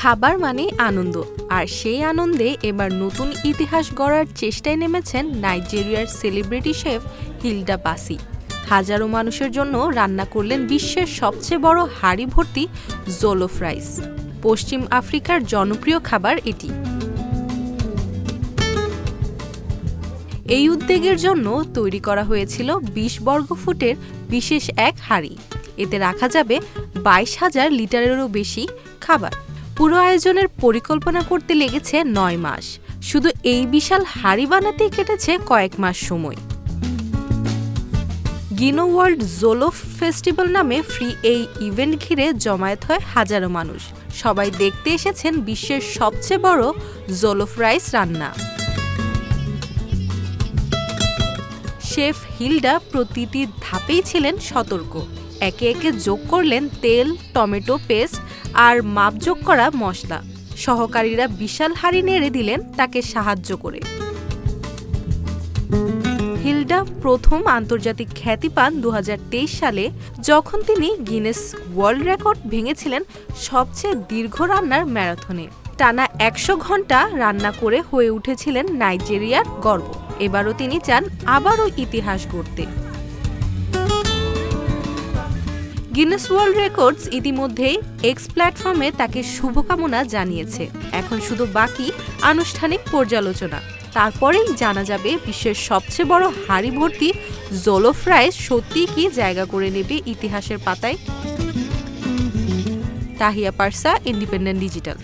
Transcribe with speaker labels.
Speaker 1: খাবার মানে আনন্দ। আর সেই আনন্দে এবার নতুন ইতিহাস গড়ার চেষ্টায় নেমেছেন নাইজেরিয়ার সেলিব্রিটি শেফ হিলডা বাসি। হাজারো মানুষের জন্য রান্না করলেন বিশ্বের সবচেয়ে বড় হাড়ি ভর্তি জোলোফ রাইস। পশ্চিম আফ্রিকার জনপ্রিয় খাবার এটি। এই উদ্যোগের জন্য তৈরি করা হয়েছিল বিশ বর্গ ফুটের বিশেষ এক হাঁড়ি। এতে রাখা যাবে বাইশ হাজার লিটারেরও বেশি খাবার। পুরো আয়োজনের পরিকল্পনা করতে লেগেছে নয় মাস। শুধু এই বিশাল হাঁড়ি বানাতেই কেটেছে কয়েক মাস সময়। গিনো ওয়ার্ল্ড জোলো ফেস্টিভ্যাল নামে ফ্রি এই ইভেন্ট ঘিরে জমায়েত হয় হাজারো মানুষ। সবাই দেখতে এসেছেন বিশ্বের সবচেয়ে বড় জোলোফ রাইস রান্না। শেফ হিলডা প্রতিটি ধাপেই ছিলেন সতর্ক। একে একে যোগ করলেন তেল, টমেটো পেস্ট আর মাপযোগ করা মশলা। সহকারীরা বিশাল হাড়ি নেড়ে দিলেন তাকে সাহায্য করে। হিলডা প্রথম আন্তর্জাতিক খ্যাতি পান দু হাজার তেইশ সালে, যখন তিনি গিনেস ওয়ার্ল্ড রেকর্ড ভেঙেছিলেন সবচেয়ে দীর্ঘ রান্নার ম্যারাথনে। টানা একশো ঘণ্টা রান্না করে হয়ে উঠেছিলেন নাইজেরিয়ার গর্ব। এবারও তিনি চান আবারও ইতিহাস গড়তে। গিনেস ওয়ার্ল্ড রেকর্ডস ইতিমধ্যেই এক্স প্ল্যাটফর্মে তাকে শুভকামনা জানিয়েছে। এখন শুধু বাকি আনুষ্ঠানিক পর্যালোচনা। তারপরেই জানা যাবে বিশ্বের সবচেয়ে বড় হাড়ি ভর্তি জোলো রাইস সত্যিই কি জায়গা করে নেবে ইতিহাসের পাতায়? Tahiya পারসা independent digital